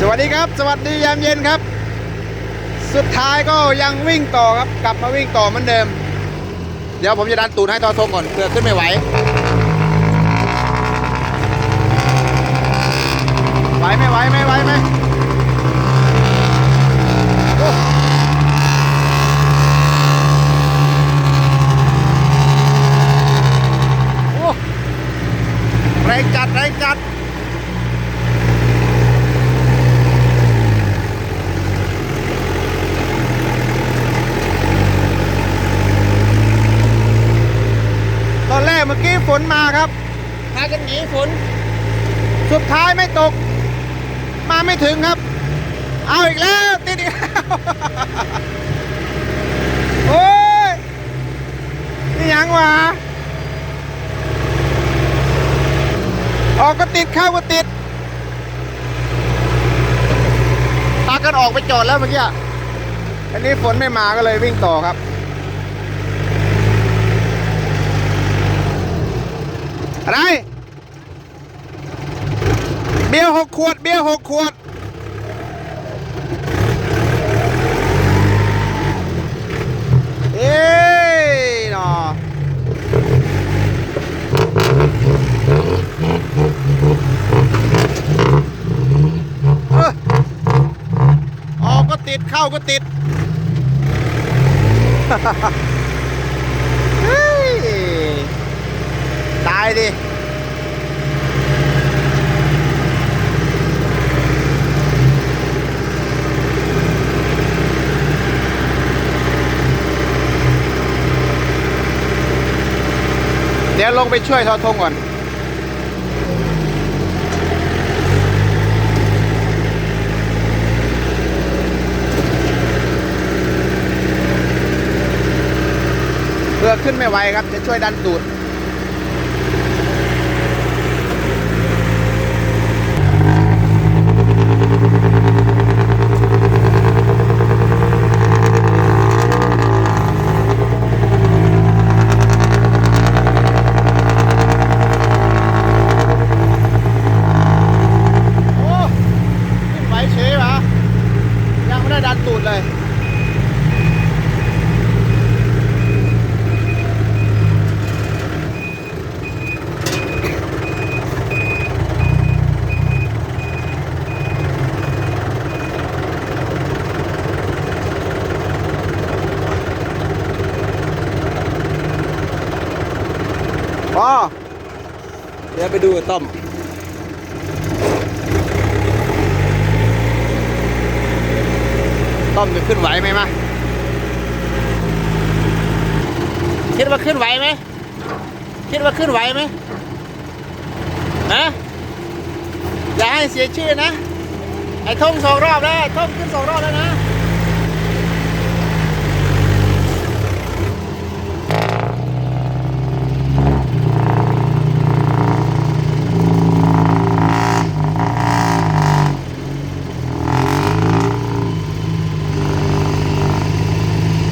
สวัสดีครับ สวัสดียามเย็นครับ สุดท้ายก็ยังวิ่งต่อครับ กลับมาวิ่งต่อเหมือนเดิม เดี๋ยวผมจะดันตูนให้ทอทงก่อนเพื่อขึ้นไม่ไหว ไหวไม่ไหวไม่ไหวไหมโอ้โอ้แรงจัดแรงจัด ตอนแรก เมื่อกี้ฝนมาครับพากันหนีฝน สุดท้ายไม่ตก มาไม่ถึงครับ เอาอีกแล้วติดอีกแล้วโอ้ยนี่ยังวะออกก็ติดเข้าก็ติดพากันออกไปจอดแล้วเมื่อกี้อะอันนี้ฝนไม่มาก็เลยวิ่งต่อครับ อะไร เบียร์หกขวด เบียร์หกขวด เอ้หนอเออออกก็ติด เข้าก็ติด เฮ้ย ตาย ดิเดี๋ยวลงไปช่วยทอทงก่อน เพื่อขึ้นไม่ไหวครับ จะช่วยดันตูด โอ้ขึ้นไหวเฉยวะยังไม่ได้ดันตูดเลย พอเดี๋ยวไปดูไอ้ต้อมต้อมจะขึ้นไหวไหมมะคิดว่าขึ้นไหวไหมคิดว่าขึ้นไหวไหมฮะอย่าให้เสียชื่อนะ ไอ้ทงสองรอบแล้วไอ้ทงขึ้นสองรอบแล้วนะ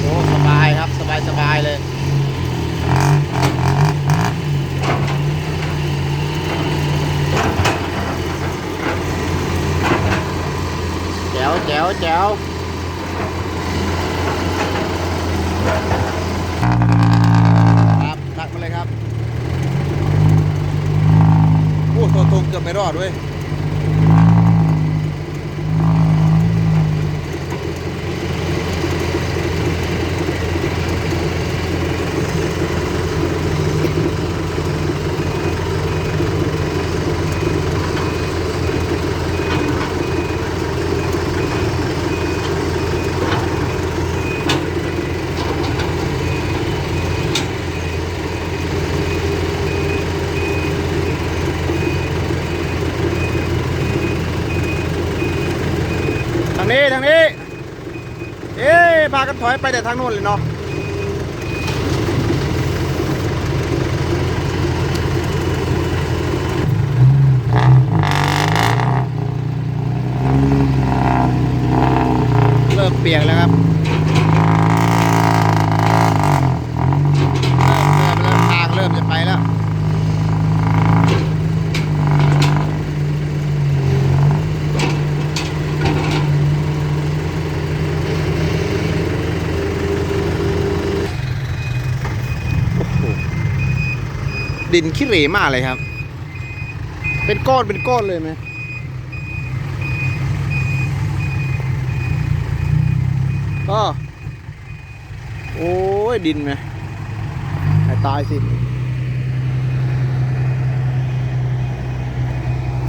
โอ้สบายครับ สบายสบายเลย แจ๋ว แจ๋วแจ๋วครับตักมาเลยครับโอ้ตัวตรงเกือบไม่รอดเว้ย ทางนี้ทางนี้ เอ๊ะพากัน ถอยไปแต่ทางโน้นเลยเนาะเริ่มเปียกแล้วครับ เริ่มเริ่มเริ่มทางเริ่มจะไปแล้ว ดินขี้เหร่มากเลยครับ เป็นก้อนเป็นก้อนเลยไหมก็โอ้ยดินไหมหตายสิ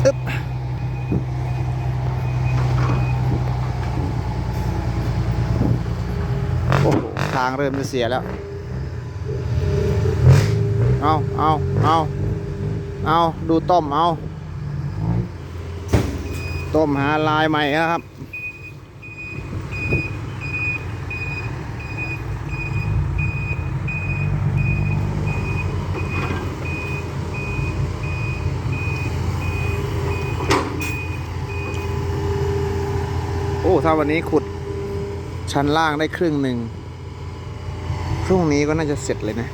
อึ๊บโอ้ทางเริ่มจะเสียแล้ว เอาเอาเอาเอาดูต้มเอาต้มหาลายใหม่ครับโอ้ถ้าวันนี้ขุดชั้นล่างได้ครึ่งหนึ่งพรุ่งนี้ก็น่าจะเสร็จเลยนะ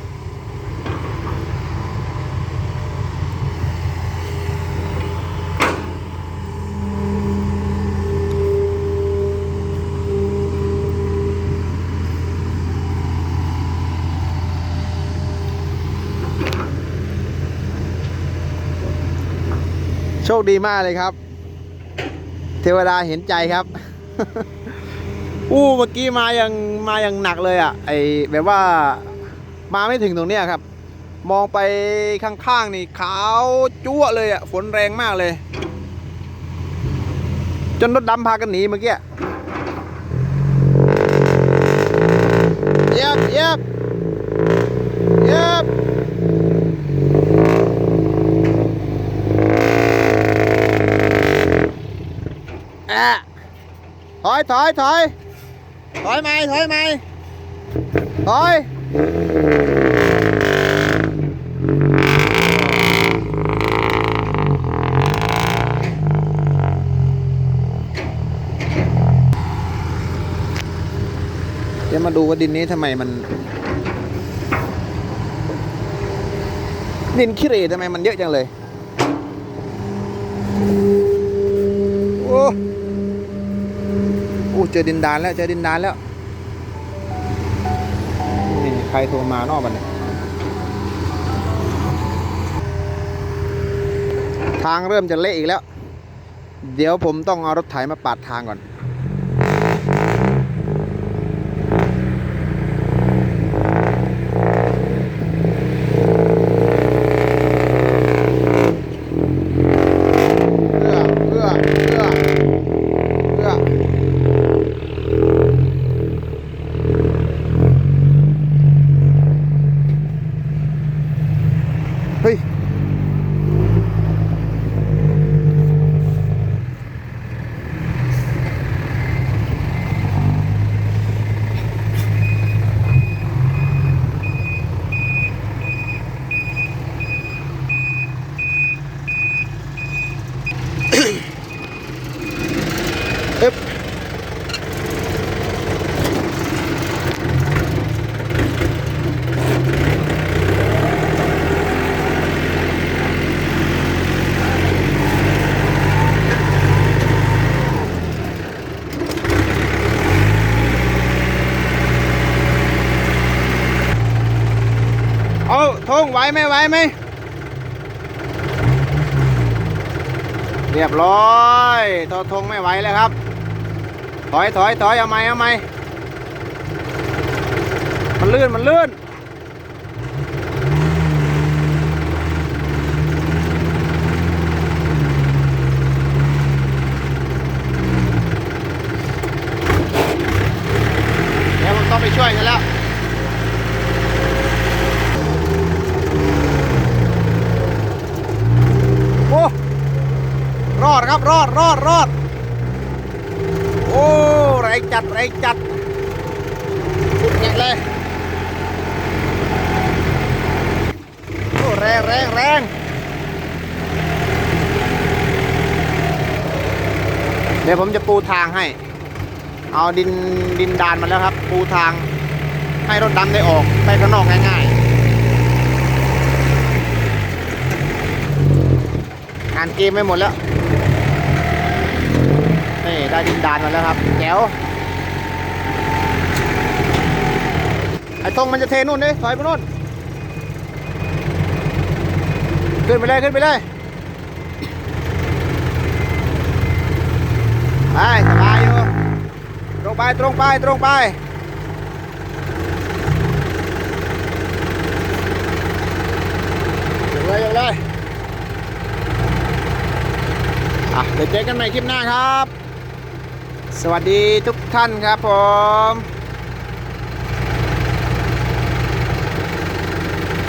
โชคดีมากเลยครับ เทวดาเห็นใจครับ อู้เมื่อกี้มาอย่างมาอย่างหนักเลยอะ ไอแบบว่ามาไม่ถึงตรงเนี้ยครับ มองไปข้างๆนี่ขาวจั่วเลยอะ ฝนแรงมากเลย จนรถดำพากันหนีเมื่อกี้เย็บเย็บเย็บ อะถ อยถอยถอยถอยไหมถอยไหมถอยเดี๋ยวมาดูว่าดินนี้ทำไมมัน ดินขี้เหร่ทำไมมันเยอะจังเลย โอ้ โอ้เจอดินดานแล้วเจอดินดานแล้วนี่ใครโทรมานอกบันเนี่ยทางเริ่มจะเละอีกแล้ว เดี๋ยวผมต้องเอารถไถมาปาดทางก่อน เอื้อเอื้อเอื้อเอื้อเฮ้ย อึ๊บเอาทง ไหวไหมไหวไหมเรียบร้อยทอทงไม่ไหวแล้วครับ ถอยถอยถอยเอาไหมเอาไหมมันลื่นมันลื่นเดี๋ยวผมต้องไปช่วยกันแล้ว โอ้ รอด ครับรอดรอดรอดโอ้แรจัดแรจัดสุดแงเลยโอ้แรงแรงแรงเดี๋ยวผมจะปูทางให้ เอาดินดินดานมาแล้วครับ ปูทางให้รถดำได้ออกไปข้างนอกง่ายๆ อ่านเกมไม่หมดแล้ว ได้ดินดานมาแล้วครับแจ๋วไอ้ทงมันจะเทนู่นดิถอยไปนู่นขึ้นไปเลยขึ้นไปเลยไปสบายอยู่ตรงไปตรงไปตรงไปยกเลยยกเลยอะเดี๋ยวเจอกันใหม่คลิปหน้าครับ สวัสดีทุกท่านครับผม